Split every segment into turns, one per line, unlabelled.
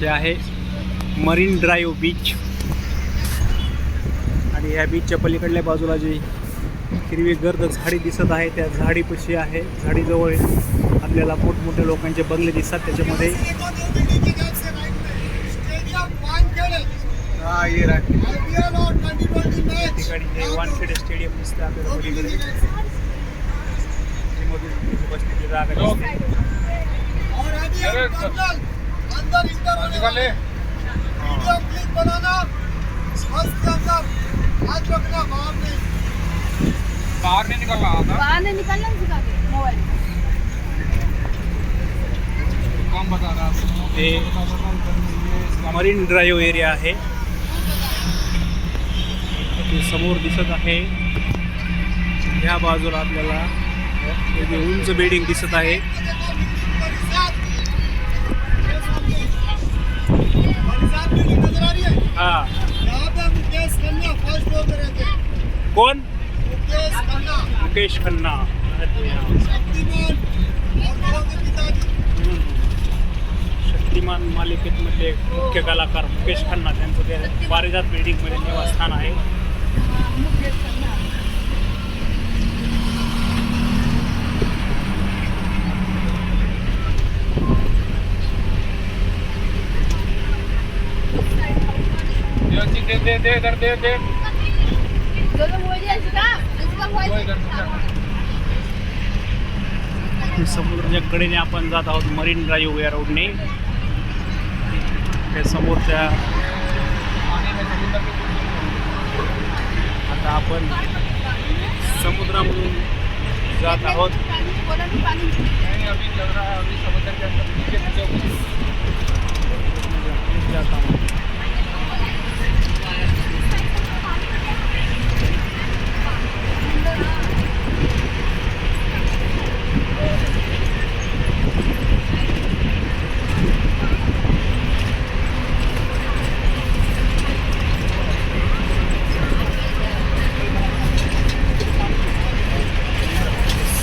हे आहे. Marine Drive beach आणि या बीचच्या पलीकडल्या बाजूला जी हिरवी गर्द झाडी दिसत आहे त्या झाडीपशी आहे. झाडीजवळ आपल्याला मोठमोठे लोकांचे बंगले दिसतात. त्याच्यामध्ये
वानखेडे स्टेडियम रहा
त्या हे. वानखेडे स्टेडियम दिसतं आपल्याला पलीकडे त्याच्यामधून तिथे बसण्याची जागा दिसते
निकाले बाहर नहीं निकल रहा था
बाहर नहीं निकलना सिखा के मोबाइल
काम बता रहा
ते मरीन ड्राईव्ह एरिया आहे. समोर दिसत आहे. ह्या बाजूला आपल्याला एक उंच बिल्डिंग दिसत आहे. कोण? मुकेश खन्ना. हम्म. शक्तिमान मालिकेतमधले मुख्य कलाकार मुकेश खन्ना त्यांचं ते पारिजात बिल्डिंगमध्ये निवासस्थान आहे
ये अच्छी दे दे दे इधर दे दे
समुद्राच्या कडेने आपण जात आहोत मरीन ड्राईव्ह या रोडने. त्या समोरच्या आता आपण समुद्रामधून जात आहोत.
बोला नहीं पानी
नहीं अभी लग रहा है अभी समुद्र के अंदर नीचे नीचे
जात आहोत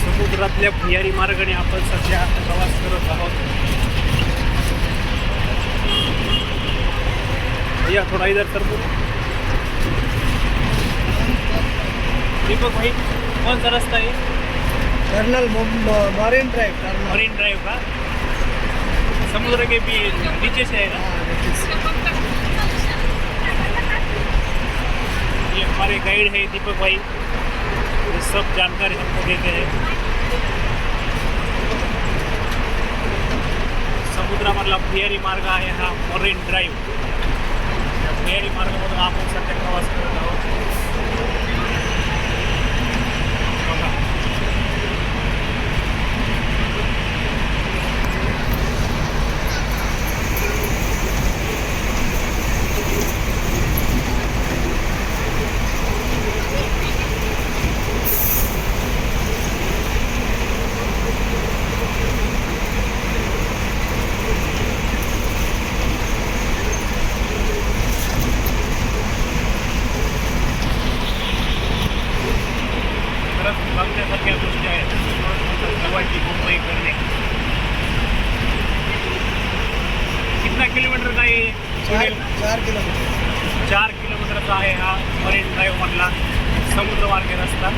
समुद्रातल्या भुयारी मार्गाने आपण सध्या प्रवास करत आहोत. भैया थोड़ा इधर कर दो दीपक भाई सा रास्ता है
कर्नल मरीन ड्राइव कर्नल
मरीन ड्राइव का? समुद्र के भी नीचे से है ना ये हमारे गाइड है दीपक भाई। ये सब जानकारी हमको देते हैं। समुद्रामधला भुयारी मार्ग आहे हा मरीन ड्राईव्ह या भुयारी मार्गामधून आपण सध्या प्रवास करत आहोत. बघण्यासारख्या गोष्टी आहेत गोवाची मुंबई करणे कितना किलोमीटर का ये
चार चार किलोमीटर।
चार किलोमीटरचा आहे हा मरीन ड्राईव्ह मधला समुद्रमार्गे रस्ता।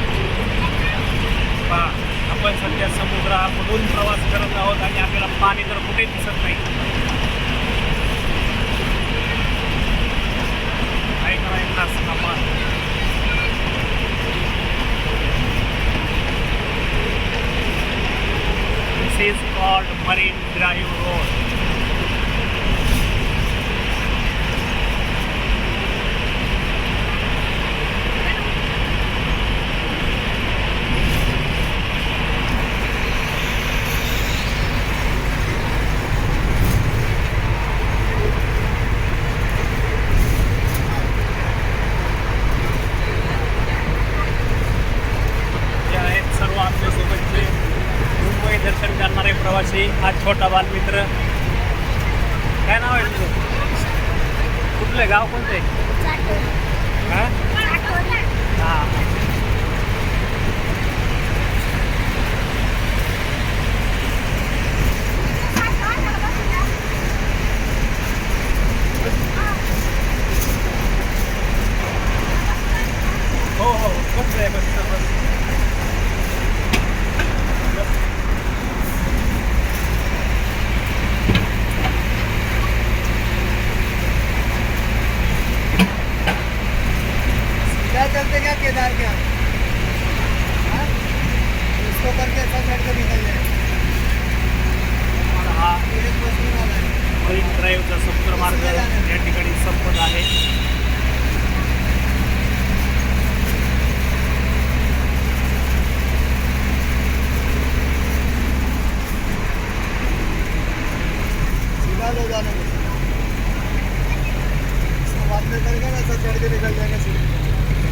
पहा आपण सध्या समुद्रामधून प्रवास करत आहोत आणि आपल्याला पाणी तर कुठेच दिसत नाही. ऐका ऐकला This is called Marine Drive Road. हा छोटा बालमित्र. काय नाव आहे तुझं? कुठलं गाव कोणतं आहे? हा?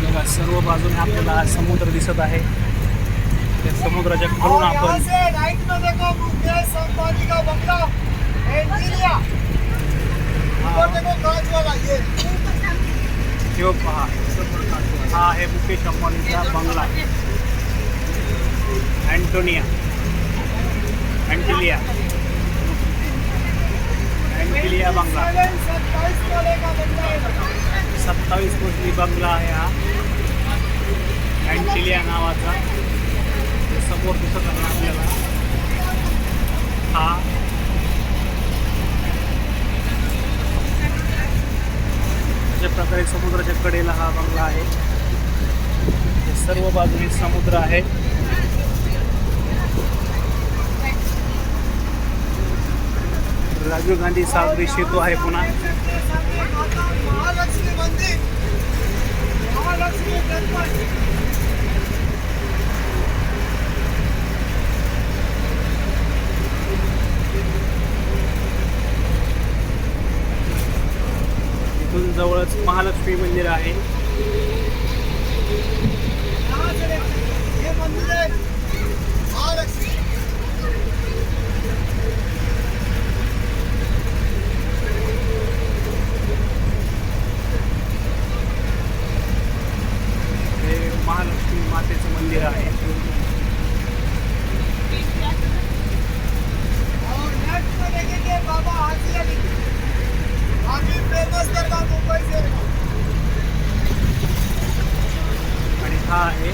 बघा सर्व बाजूने आपल्याला हा समुद्र दिसत आहे. त्या समुद्राच्या खालून
और यहाँ
आपण
से राइट में देखो मुकेश अंबानी का बंगला एंजिनिया ऊपर देखो कांच वाला ये.
ठेव पहा. हा आहे मुकेश अंबानीचा बंगला. अँटोनिया. अँटिलिया. अँटिलिया बंगला.
सेवन
सत्तावीस कोटी बंगला आहे हा. अँटिलिया नावाचा. समोर दिसत आहे आपल्याला. हा. अशा प्रकारे समुद्राच्या कडेला हा बंगला आहे. हे सर्व बाजूने समुद्र आहे. राजीव गांधी सागरी सेतू आहे पुन्हा. इथून जवळच महालक्ष्मी मंदिर आहे
यहाँ से देखो, ये मंदिर है महालक्ष्मी
हे महालक्ष्मी मातेचं मंदिर आहे
और नेक्स्ट में देखेंगे बाबा हाजी अली काफी फेमस दरगाह मुंबई से
आणि हा आहे.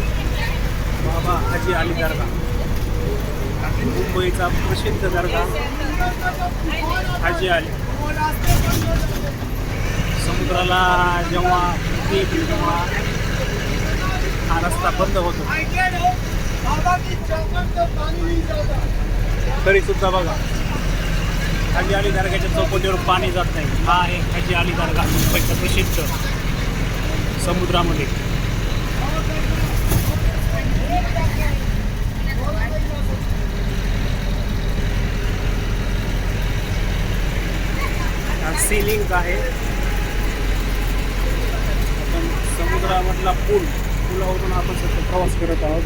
बाबा हाजी अली दर्गा. मुंबईचा प्रसिद्ध दर्गा. हाजी अली समुद्राला जेव्हा तेव्हा हा रस्ता बंद होतो.
तरीसुद्धा
तरी सुद्धा बघा. हाजी अली दर्गाच्या चौकटीवर पाणी जात नाही. हा आहे हाजी अली दर्गा मुंबईचा प्रसिद्ध समुद्रामध्ये. हा सी लिंक आहे आपण समुद्रामधला पूल पुलावरून आपण सध्या प्रवास करत आहोत.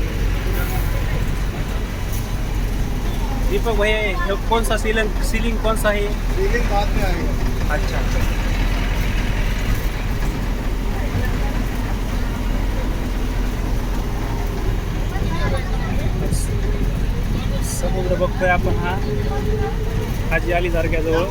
दीपक भैया ये कौन सा सीलिंग सीलिंग कौन सा है
फीलिंग बाद में आएगा
अच्छा. समुद्र बघतोय आपण हा. हाजी अली दर्ग्याजवळ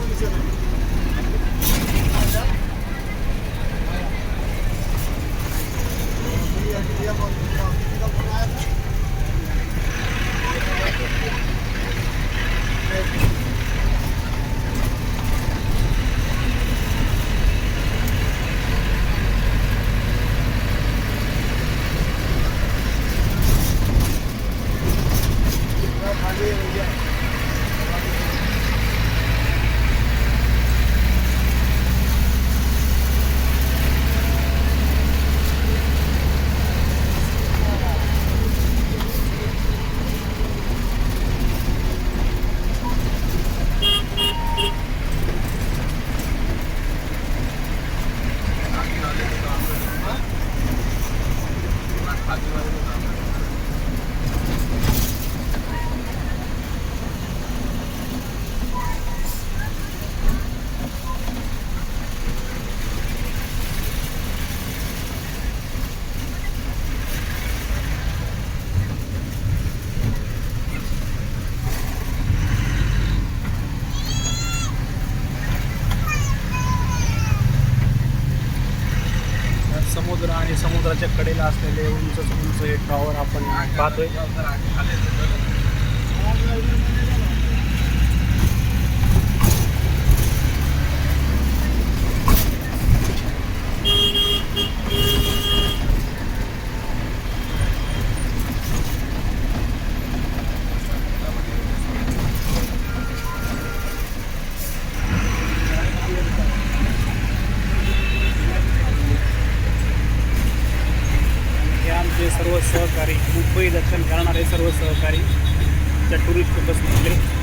समुद्र आणि समुद्राच्या कडेला असलेले एक टॉवर आपण पाहतोय. सर्व सहकारी मुंबई दर्शन करणारे सर्व सहकारी त्या टुरिस्ट बसले